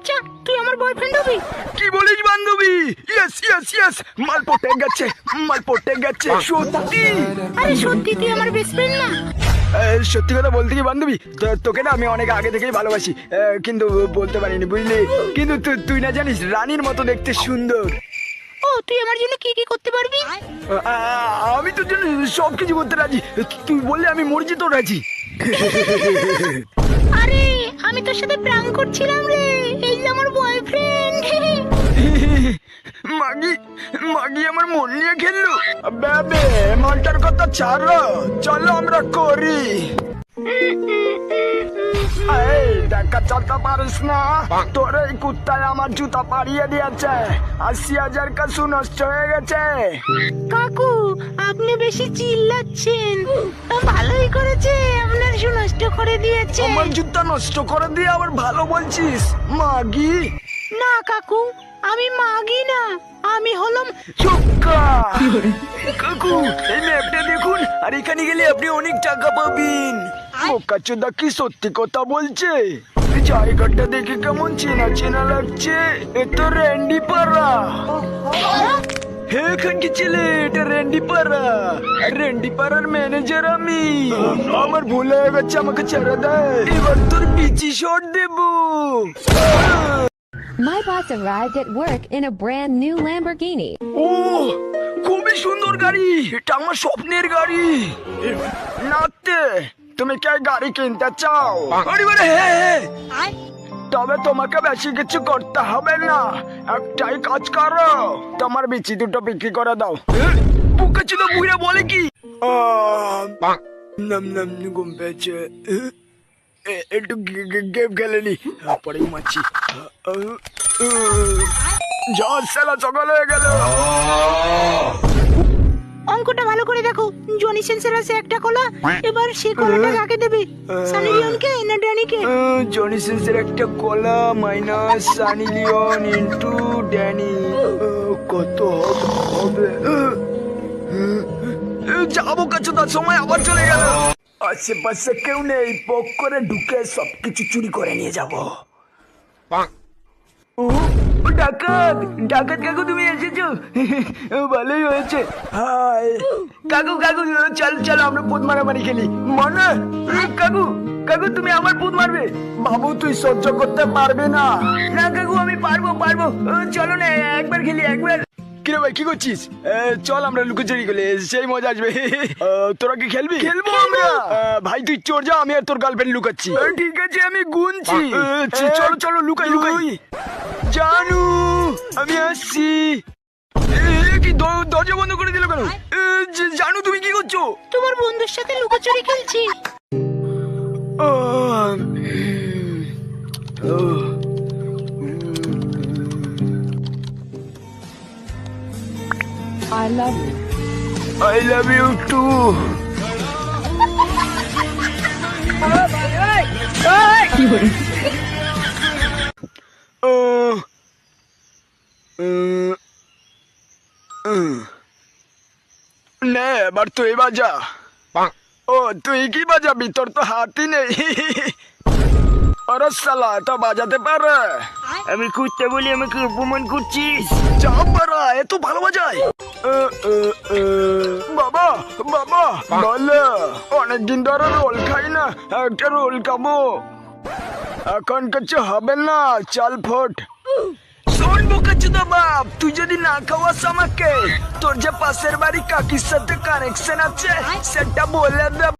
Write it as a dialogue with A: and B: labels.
A: বাচ্চা তুই আমার বয়ফ্রেন্ড হবি?
B: কি বলিস বান্ধবী? ইয়েস ইয়েস ইয়েস মাল পটে গেছে মাল পটে গেছে। সত্যি?
A: আরে সত্যি তুই আমার বেস্ট ফ্রেন্ড না?
B: সত্যি কথা বলতে কি বান্ধবী? তো- তোকে না আমি অনেক আগে থেকেই ভালোবাসি। কিন্তু বলতে পারিনি বুঝলি? কিন্তু তুই না জানিস রানীর মতো দেখতে সুন্দর।
A: ও তুই আমার জন্য কি কি করতে পারবি?
B: আমি তোর জন্য সব কিছু করতে রাজি। তুই বললে আমি মরছি তো রাজি।
A: আরে আমি তোর সাথে প্রাণ করছিলাম রে। আমার বয়ফ্রেন্ড
B: মাগি মাগি আমার মন নিয়ে খেললো। বেবে মালটার কথা ছাড়ো। চলো আমরা করি। দেখা চলতে পারিস না। তোর এই কুত্তায় আমার জুতা পাড়িয়ে দিয়েছে। আশি হাজার কাছু নষ্ট হয়ে গেছে।
A: কাকু আপনি বেশি চিল্লাচ্ছেন। ভালোই করেছে আপনার শু নষ্ট করে দিয়েছে।
B: আমার জুতা নষ্ট করে দিয়ে আবার ভালো বলছিস। মাগি।
A: না কাকু আমি মাগি না। আমি হলাম
B: চুক্কা কাকু এই ম্যাপটা দেখুন। আর এখানে গেলে আপনি অনেক টাকা পাবেন। বোকা চোদা কি সত্যি কথা বলছে? এই জায়গাটা দেখে কেমন চেনা চেনা লাগছে। এ তো র্যান্ডি পাড়া। হে এখানকি ছেলে এটা র্যান্ডি পাড়া আর র্যান্ডি পাড়ার ম্যানেজার আমি আমার ভুল হয়ে গেছে আমাকে ছেড়ে দেয় এবার তোর বিচি শট দেবো
C: My boss arrived at work in a brand new Lamborghini.
B: ও খুবই সুন্দর গাড়ি এটা আমার স্বপ্নের গাড়ি নাতে তুমি কে গাড়ি কিনতে চাও আরে বারে হ্যাঁ হ্যাঁ তবে তোমাকে বেশি কিছু করতে হবে না। একটাই কাজ করো। তোমার বিচি দুটো বিক্রি করে দাও। বুকে ছিল বুড়ে বলে কি? নাম নাম ঘুম পেয়েছে। এ- একটু গেম খেলেনি পরে ঘুমাচ্ছি জল সেলা চকল হয়ে গেল।
A: জনি সেন্সর আছে একটা কলা এবার সে কলাটা কাকে দেবে? সানি লিওনকে না ড্যানিকে
B: জনি সিন্সের একটা কলা minus Sunny Leone into Danny কত হবে যাব কাছে তার সময় আবার চলে গেল। আশেপাশে কেউ নেই পক করে ঢুকে সবকিছু চুরি করে নিয়ে যাব। ও, ডাকাত ডাকাত কাকু তুমি এসেছ? ভালোই হয়েছে। হাই কাকু কাকু চল চল আমরা পুত মারামারি খেলি। মনে? কাকু কাকু তুমি আমার পুত মারবে? বাবু তুই সহ্য করতে পারবে না। না কাকু আমি পারব পারব। চলো না একবার খেলি একবার। কিরে ভাই কি করছিস? চল আমরা লুকোচুরি খেলে সেই মজা আসবে। তোরা কি খেলবি? খেলব আমরা। ভাই তুই চোর যা আমি আর তোর গার্লফ্রেন্ড লুকাচ্ছি। ঠিক আছে আমি গুনছি। চলো চলো লুকাই লুকাই। জানু আমি আসছি কি দরজা বন্ধ করে দিল কেন জানু তুমি কি করছ
A: তোমার বন্ধুর সাথে লুকোচুরি খেলছি
C: I love you.
B: I love you too. Uh, uh, uh. নে এবার তুই বাজা। ও তুই কি বাজাবি? তোর তো হাতই নেই। সালা এটা বাজাতে পারে? আমি কুত্তে বলি আমাকে অপমান করছিস? যা পারা এত ভালো বাজায়। এ, বাবা বাবা বলে অনেকদিন ধরে রোল খাই না একটা রোল খাব। এখন কিছু হবে না চাল ফোট। শোন বোকাচুদা বাপ? তুই যদি না খাওয়াস আমাকে তোর যে পাশের বাড়ি কাকির সাথে কানেকশন আছে সেটা বলে দে।